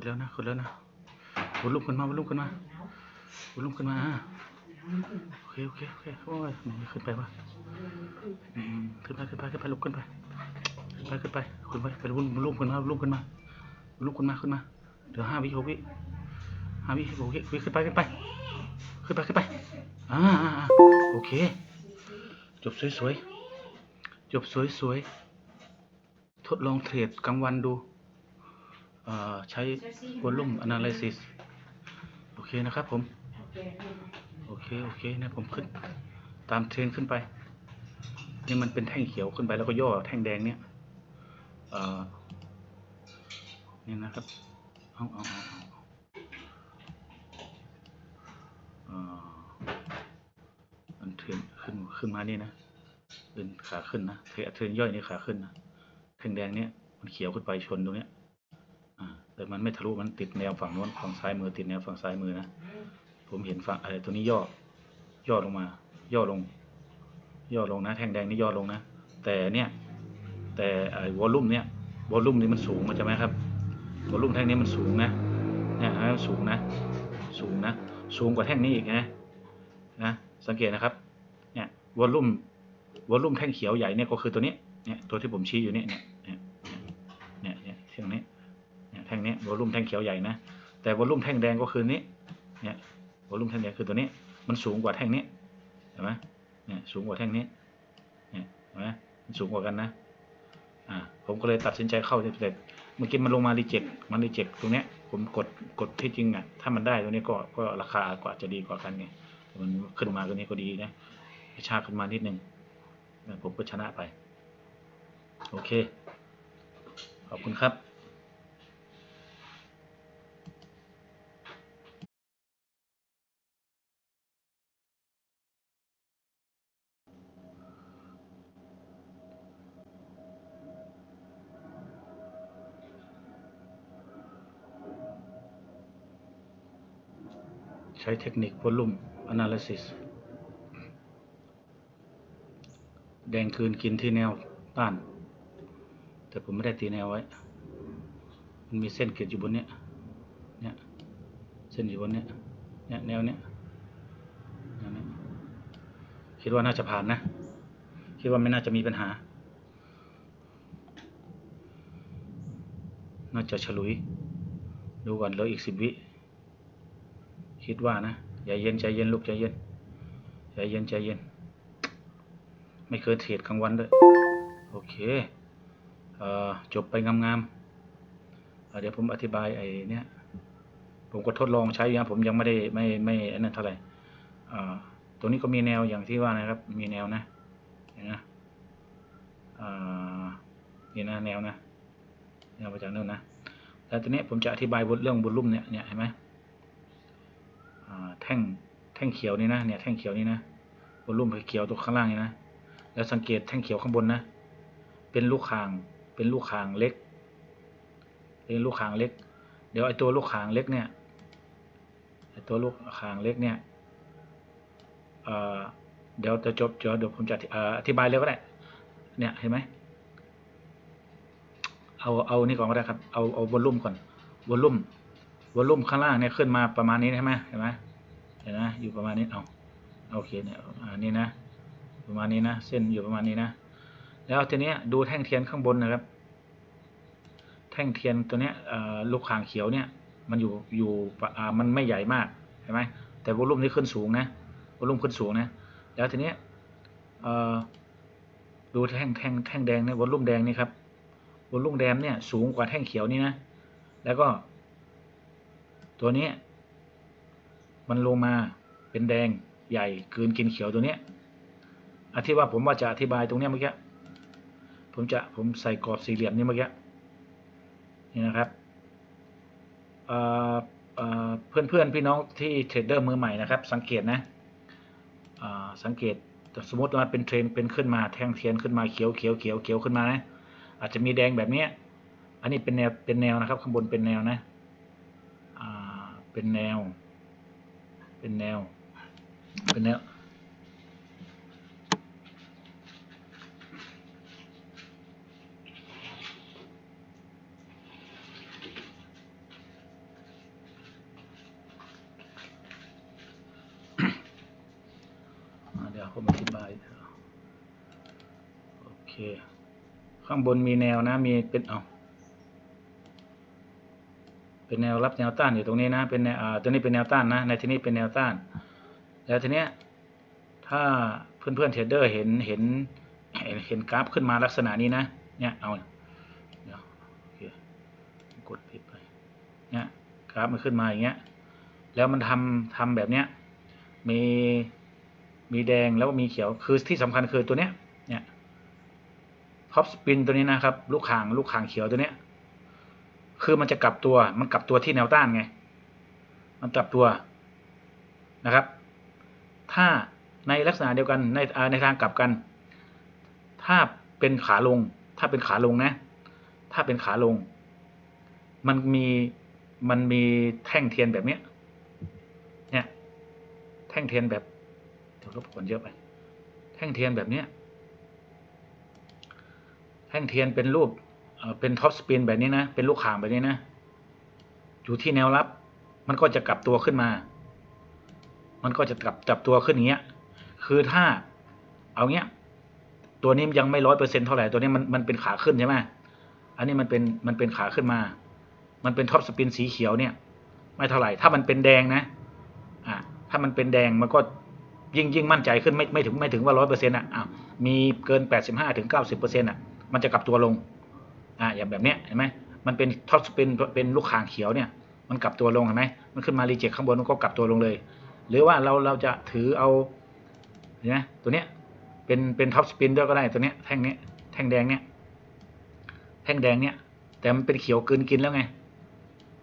ดแล้วนะกดแล้วนะวอลลุ่มขึ้นมาวอลลุ่มขึ้นมาวอลลุ่มขึ้นมาโอเคโอเคโอเคโอ้ยไม่ขึ้นไปวะขึ้นไปขึ้นไปขึ้นไปลุกขึ้นไปขึ้นไปขึ้นไปขึ้นไปไปวอลลุ่มขึ้นมาลลุ่มขึ้นมาลลุ่มขึ้นมาขึ้นมาเดี๋ยวห้าวิหกวิห้าวิหกวิขึ้นไปขึ้นไปขึ้นไปขึ้นไปอ่าอ่าโอเค จบสวยๆจบสวยๆทดลองเทรดกลางวันดู ใช้ volume analysis โอเคนะครับผม โอเค โอเคนะผมขึ้น ตามเทรนขึ้นไป นี่มันเป็นแท่งเขียวขึ้นไปแล้วก็ย่อแท่งแดงเนี่ยเนี่นะครับ เอาเอาเอาเอาเออมันเทรนขึ้นขึ้นมานี่นะเป็นขาขึ้นนะเทรนย่อยนี่ขาขึ้นนะแท่งแดงเนี่ยมันเขียวขึ้นไปชนตรงเนี้ย แต่มันไม่ทะลุมันติดแนวฝั่งโน้นฝั่งซ้ายมือติดแนวฝั่งซ้ายมือนะผมเห็นฝั่งอะไรตัวนี้ย่อย่อลงมา ย่อลง ย่อลงนะ แท่งแดงนี่ย่อลงนะแต่เนี่ยแต่ไอ้วอลลุ่มเนี่ยวอลลุ่มนี่มันสูงมันใช่ไหมครับวอลลุ่มแท่งนี้มันสูงนะเนี่ยมันสูงนะ สูงนะ สูงกว่าแท่งนี้อีกนะนะสังเกตนะครับเนี่ยวอลลุ่มวอลลุ่มแท่งเขียวใหญ่เนี่ยก็คือตัวนี้เนี่ยตัวที่ผมชี้อยู่เนี่ยเนี่ย นี้วอลลุ่มแท่งเขียวใหญ่นะ แต่วอลลุ่มแท่งแดงก็คือนี้ เนี่ยวอลลุ่มแท่งแดงคือตัวนี้ มันสูงกว่าแท่งนี้ เห็นไหมเนี่ยสูงกว่าแท่งนี้ เนี่ยเห็นไหมมันสูงกว่ากันนะ อ่า ผมก็เลยตัดสินใจเข้าเสร็จเมื่อกี้มันลงมารีเจ็คมันรีเจ็คตรงเนี้ย ผมกด กดที่จริงอะ ถ้ามันได้ตรงนี้ก็ ก็ราคากว่าจะดีกว่ากันไงมันขึ้นมาตรงนี้ก็ดีนะกระชากขึ้นมานิดนึงผมก็ชนะไป โอเค ขอบคุณครับ ช้เทคนิค volume analysis แดงคืนกินที่แนวต้าน แต่ผมไม่ได้ตีแนวไว้ มันมีเส้นเกล็ดอยู่บนเนี้ยเนี่ยเส้นอยู่บนเนี้ยเนี่ยแนวเนี้ยแนวเนี้ยคิดว่าน่าจะผ่านนะ คิดว่าไม่น่าจะมีปัญหา น่าจะฉลุย ดูก่อนเหลืออีกสิบวิ คิดว่านะใจเย็นใจเย็นลูกใจเย็นใจเย็นใจเย็น ไม่เคยเทรดกลางวันด้วย โอเคเอ่อจบไปงามๆเเดี๋ยวผมอธิบายไอ้นี่ผมก็ทดลองใช้อยู่นะผมยังไม่ได้ไม่ไม่อันนั้นเท่าไหร่ตรงนี้ก็มีแนวอย่างที่ว่านะครับ มีแนวนะเห็นนะนี่นะแนวนะแนวมาจากนู่นนะแล้วทีนี้ผมจะอธิบายบทเรื่องบนลุ่มเนี่ยเนี่ยเห็นไหม แท่งแท่งเขียวนี่นะเนี่ยแท่งเขียวนี่นะบนลุ่มเขียวตัวข้างล่างนี่นะแล้วสังเกตแท่งเขียวข้างบนนะ เป็นลูกคางเป็นลูกคางเล็กเป็นลูกคางเล็ก เดี๋ยวไอ้ตัวลูกคางเล็กเนี่ยไอ้ตัวลูกคางเล็กเนี่ยเดี๋ยวจะจบเดี๋ยวเดี๋ยวผมจะอธิบายเลยก็ได้เนี่ยเห็นไหมเอาเอานี่ก่อนก็ได้ครับเอาเอาวอลลุ่มก่อนวอลลุ่ม วอลลุ่มข้างล่างเนี่ยขึ้นมาประมาณนี้ใช่ไหมเห็นไหมเห็นไหมอยู่ประมาณนี้เอาโอเคเนี่ยอันนี้นะประมาณนี้นะเส้นอยู่ประมาณนี้นะแล้วทีนี้ดูแท่งเทียนข้างบนนะครับ แท่งเทียนตัวเนี้ยอ่อลูกข่างเขียวเนี่ยมันอยู่อยู่อ่ามันไม่ใหญ่มากเห็นไหมแต่วอลลุ่มนี่ขึ้นสูงนะวอลลุ่มขึ้นสูงนะแล้วทีนี้อ่อดูแท่งแท่งแท่งแดงเนี่ยวอลลุ่มแดงนี่ครับวอลลุ่มแดงเนี่ยสูงกว่าแท่งเขียวนี่นะแล้วก็ ตัวนี้ มันลงมาเป็นแดงใหญ่กืนกินเขียวตัวนี้อธิว่าผมว่าจะอธิบายตรงนี้เมื่อกี้ผมจะผมใส่กรอบสี่เหลี่ยมนี่เมื่อกี้นี่นะครับเเเพื่อนเพื่อนพี่น้องที่เทรดเดอร์มือใหม่นะครับ สังเกตนะสังเกตสมมติว่าเป็นเทรนเป็นขึ้นมาแท่งเทียนขึ้นมาเขียวเขียวเขียวเขียวขึ้นมานะอาจจะมีแดงแบบนี้อันนี้เป็นแนวเป็นแนวนะครับ ข้างบนเป็นแนวนะ เป็นแนว เป็นแนว เป็นแนว เดี๋ยวผมอธิบาย โอเค ข้างบนมีแนวนะ มีเป็นอ๋อ เป็นแนวรับแนวต้านอยู่ตรงนี้นะ เป็นแนวอ่าตัวนี้เป็นแนวต้านนะ ในที่นี้เป็นแนวต้าน แล้วทีเนี้ย ถ้าเพื่อนเพื่อนเทรดเดอร์เห็นเห็นเห็นกราฟขึ้นมาลักษณะนี้นะ เนี่ย เอาเดี๋ยวกดผิดไป เนี่ยกราฟมันขึ้นมาอย่างเงี้ย แล้วมันทำทำแบบเนี้ย มีมีแดงแล้วก็มีเขียว คือที่สำคัญคือตัวเนี้ย เนี่ยท็อปสปินตัวนี้นะครับ ลูกข่างลูกข่างเขียวตัวเนี้ย คือมันจะกลับตัว มันกลับตัวที่แนวต้านไง มันกลับตัวนะครับ ถ้าในลักษณะเดียวกันในในทางกลับกัน ถ้าเป็นขาลง ถ้าเป็นขาลงนะ ถ้าเป็นขาลง มันมีมันมีแท่งเทียนแบบเนี้ย เนี่ย แท่งเทียนแบบเดี๋ยวรบกวนเยอะไป แท่งเทียนแบบเนี้ย แท่งเทียนเป็นรูป เป็นท็อปสปินแบบนี้นะ เป็นลูกข่างแบบนี้นะ อยู่ที่แนวรับ มันก็จะกลับตัวขึ้นมา มันก็จะกลับจับตัวขึ้นอย่างเงี้ย คือถ้าเอาเงี้ย ตัวนี้ยังไม่ร้อยเปอร์เซ็นเท่าไหร่ ตัวนี้มันมันเป็นขาขึ้นใช่ไหมอันนี้มันเป็นมันเป็นขาขึ้นมา มันเป็นท็อปสปินสีเขียวเนี่ย ไม่เท่าไหร่ ถ้ามันเป็นแดงนะ อ่าถ้ามันเป็นแดงมันก็ยิ่งยิ่งมั่นใจขึ้นไม่ไม่ถึงไม่ถึงว่าร้อยเปอร์เซ็นต์อะอ้าวมีเกินแปดสิบห้าถึงเก้าสิบเปอร์เซ็นต์อะ มันจะกลับตัวลง อ่าอย่างแบบเนี้ยเห็นไหมมันเป็นท็อปสปินเป็นลูกข่างเขียวเนี่ย มันกลับตัวลงเห็นไหมมันขึ้นมารีเจ็คข้างบนมันก็กลับตัวลงเลย หรือว่าเราเราจะถือเอาเห็นไหมตัวเนี้ยเป็นเป็นท็อปสปินด้วยก็ได้ตัวเนี้ยแท่งเนี้ยแท่งแดงเนี้ยแท่งแดงเนี้ยแต่มันเป็นเขียวกลืนกินแล้วไง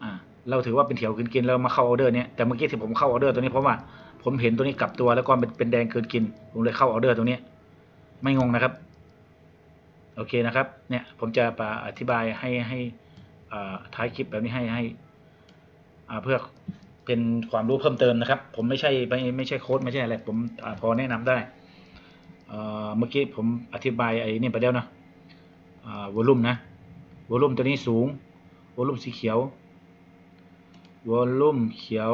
อ่าเราถือว่าเป็นเขียวกลืนกินเรามาเข้าออเดอร์เนี้ยแต่เมื่อกี้ที่ผมเข้าออเดอร์ตัวนี้เพราะว่าผมเห็นตัวนี้กลับตัวแล้วก็เป็นเป็นแดงกลืนกิน ผมเลยเข้าออเดอร์ตัวนี้ ไม่งงนะครับ โอเคนะครับ เนี่ยผมจะมาอธิบายให้ให้ท้ายคลิปแบบนี้ให้ให้เพื่อเป็นความรู้เพิ่มเติมนะครับ ผมไม่ใช่ไม่ไม่ใช่โค้ดไม่ใช่อะไรผมอพอแนะนำได้เมื่อกี้ผมอธิบายไอ้นี่ไปแล้วนะวอลลุ่มนะวอลลุ่มตัวนี้สูงวอลลุ่มสีเขียววอลลุ่มเขียว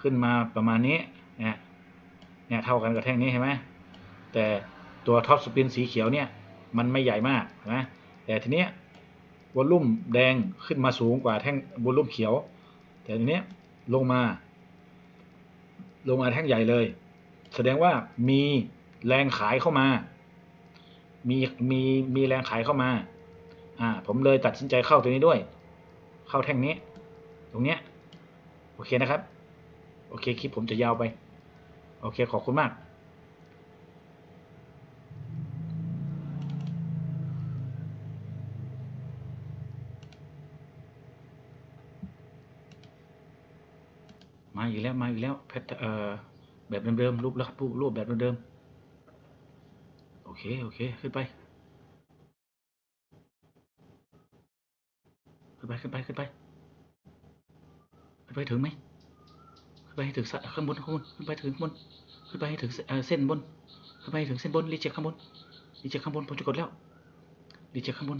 ขึ้นมาประมาณนี้เนี่ยเนี่ยเท่ากันกับแท่งนี้เห็นไหมแต่ตัวท็อปสปินสีเขียวเนี่ย มันไม่ใหญ่มากนะแต่ทีเนี้ยวอลุ่มแดงขึ้นมาสูงกว่าแท่งวอลุ่มเขียว แต่ทีเนี้ยลงมา ลงมาแท่งใหญ่เลย แสดงว่ามีแรงขายเข้ามา มีมีมีแรงขายเข้ามาอ่าผมเลยตัดสินใจเข้าตัวนี้ด้วย เข้าแท่งนี้ ตรงเนี้ยโอเคนะครับ โอเคคลิปผมจะยาวไป โอเคขอบคุณมาก อีกแล้วมาอีกแล้วแพทเอ่อแบบเดิมๆรูปแล้วรูปรูปแบบเดิมๆโอเคโอเคขึ้นไปขึ้นไปขึ้นไปขึ้นไปขึ้นไปถึงไหมขึ้นไปให้ถึงข้างบนข้างบนขึ้นไปถึงข้างบนขึ้นไปให้ถึงเส้นบนขึ้นไปถึงเส้นบนรีเจ็คข้างบนรีเจ็คข้างบนผมจะกดแล้วรีเจ็คข้างบน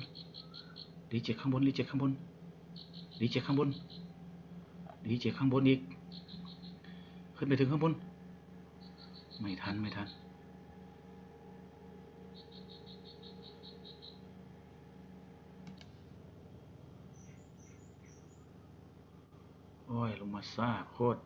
รีเจ็คข้างบนรีเจ็คข้างบนรีเจ็คข้างบนรีเจ็คข้างบนอีก ขึ้นไปถึงข้างบน ไม่ทัน ไม่ทัน โอ้ย ลงมาซ่าโคตร